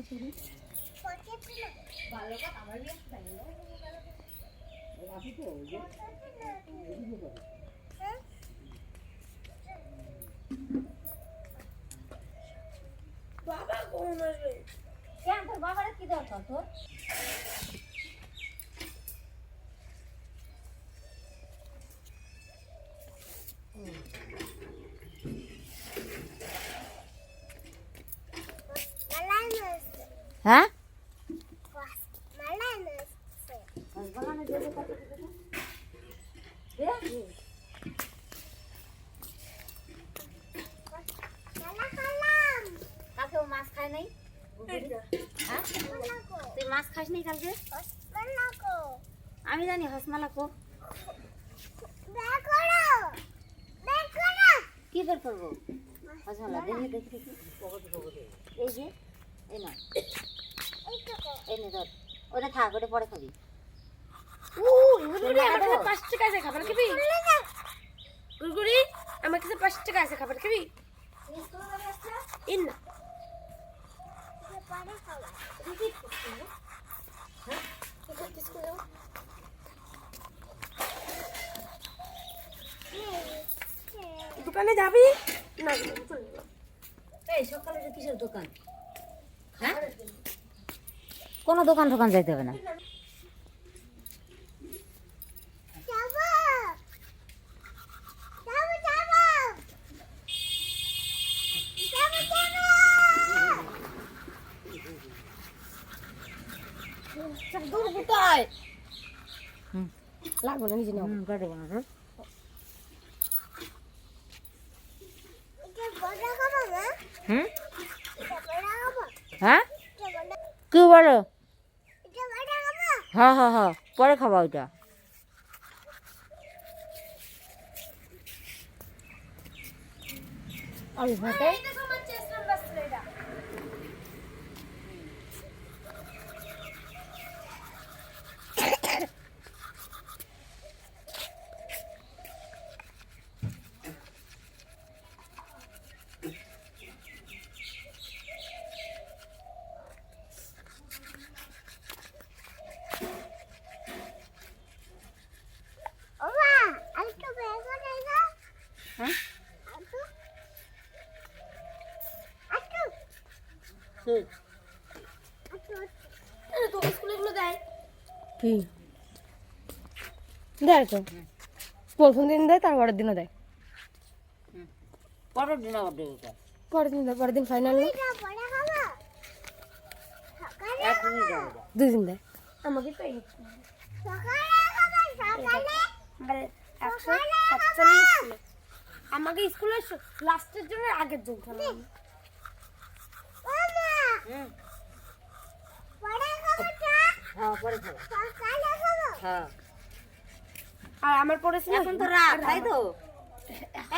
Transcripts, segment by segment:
ছিল। বাবা কোন আসবে। কেন তোর বাবার কি দরকার তোর? হ্যাঁ? মাছ খায় নাই? হ্যাঁ? তুই মাছ খাস নি কালকে? আমি জানি হসমালা কো কি বের করব? হসমালা, দেখি দেখি এই যে, এই না নে ধর ওটা থাক ওটা পরে খাবি। পাঁচ টাকা আছে খাবার খাবি? গুড়গুড়ি আমার কাছে পাঁচ টাকা আছে খাবার খাবি? না দোকানে যাবি না। এই সকালে কিসের দোকান? হ্যাঁ? কোনো দোকান দোকান যাইতে হবে না। লাগবে না নিজে নাও। হুম, না হুম। হ্যাঁ? কি বলো? হ্যাঁ হ্যাঁ হ্যাঁ পরে খাবা ওইটা আমি ভাতে হ্যাঁ তোকে স্কুলে গুলো দেয় কি? দেয় তো। প্রথম দিন দেয় তার পরের দিনও দেয়। পরের দিন আবার দেবে পরের দিন দেয় পরের দিন ফাইনাল দেয়। আমাকে আমাকে স্কুলে লাস্টের জন্য আগের জন আর আমার পড়েছিল? এখন তো রাত তাই তো।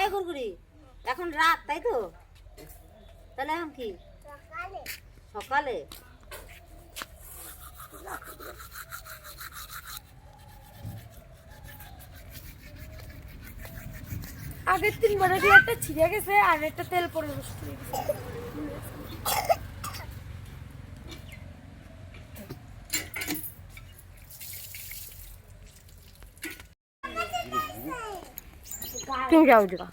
এই গুরগুরি এখন রাত তাই তো। তাহলে এখন কি? সকালে। আগের দিন মনে একটা ছিঁড়ে গেছে আর একটা তেল পড়ে নষ্ট তুমি যাও দিকা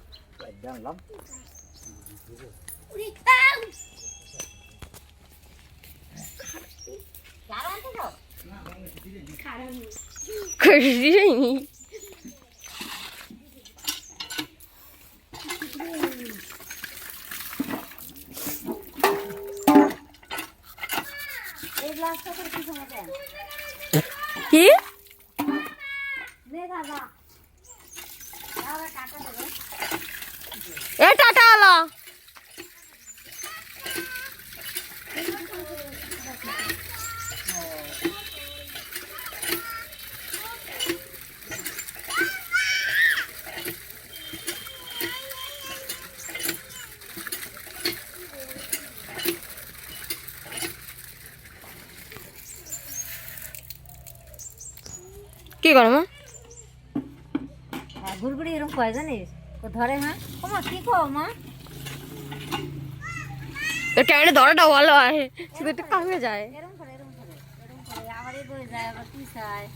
খুশি করে কি সময় দেন কি নে দাদা আবার টাকা দেবে এ টাটা আলা। কি করো হ্যাঁ এরকম কয় জানিস? ও ধরে হ্যাঁ? ও মা কি কো মা? ক্যামেরা ধরাটা ভালো হয়? শুধু একটু কামে যায়। এরকম করে এরকম করে এরকম করে। আবার এগোয় যায় আবার পিছায়।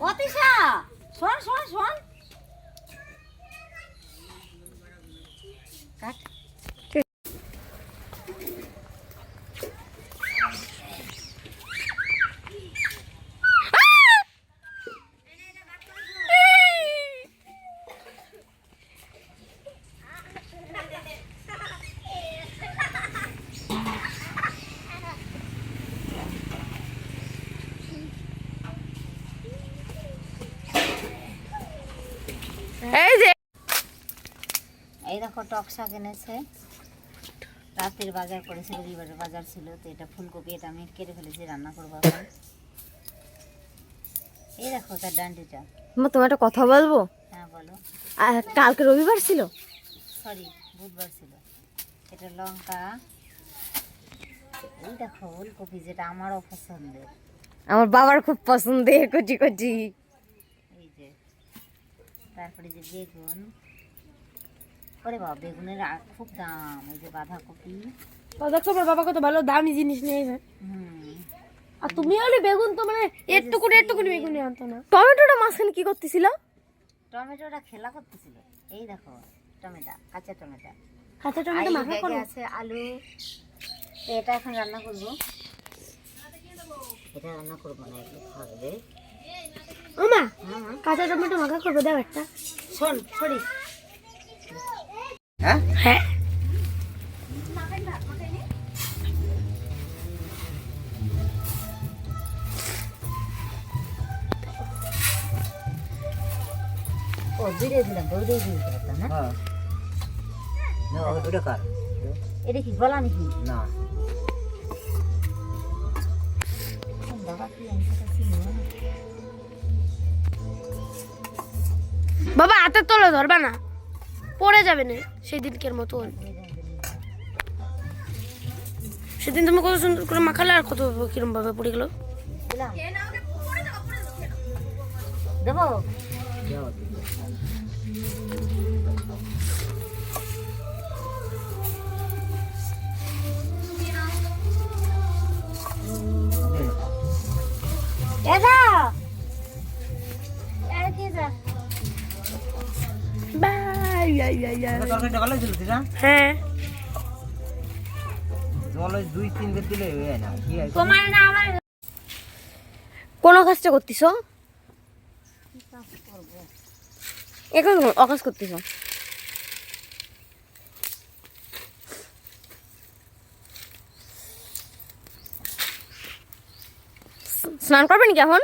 অতিশা শোন শোন শোন। এই যে। এই দেখো টক শাক এনেছে। রাতের বাজার করেছে রবিবারের বাজার ছিল তো এটা ফুলকপি এটা আমি কেটে ফেলেছি রান্না করব এখন। এই দেখো তার ডান্ডিটা। মা তোমার একটা কথা বলব? হ্যাঁ বলো। আর কালকে রবিবার ছিল? সরি বুধবার ছিল। এটা লঙ্কা। এই দেখো ফুলকপি যেটা আমারও পছন্দের। আমার বাবার খুব পছন্দের কচি কচি। তারপরে যে বেগুন ওরে বাবা বেগুনের খুব দাম ওই যে বাঁধাকপি। তো বাবা কত ভালো দামি জিনিস নিয়েছে আর তুমি হলে বেগুন তো মানে একটুকুনি একটুকুনি বেগুন আনতো না। টমেটোটা মাঝখানে কি করতেছিল? টমেটোটা খেলা করতেছিল। এই দেখো টমেটো কাঁচা টমেটো। কাঁচা টমেটো মাখা ব্যাগে আছে আলু। এটা এখন রান্না করব। এটা রান্না করব না এগুলো থাকবে। কাঁচা টমেটো মাখা করব দাও একটা। শোন সরি। হ্যাঁ? ও দুইটাই দিলাম ওইটাই দিয়ে না? হ্যাঁ। না ওটা কার? এটা কি গলা নাকি? না। বাবা কি বাবা, হাতের তলে ধরবা না। পড়ে যাবে না সেই দিনকের মতন। সেদিন তুমি কত সুন্দর করে মাখালে আর কত কিরম ভাবে পড়ে গেল। দেবো? আমার কোন কাজটা করতেছ? কি এখন অকাজ করতেছ? স্নান করবে নাকি এখন?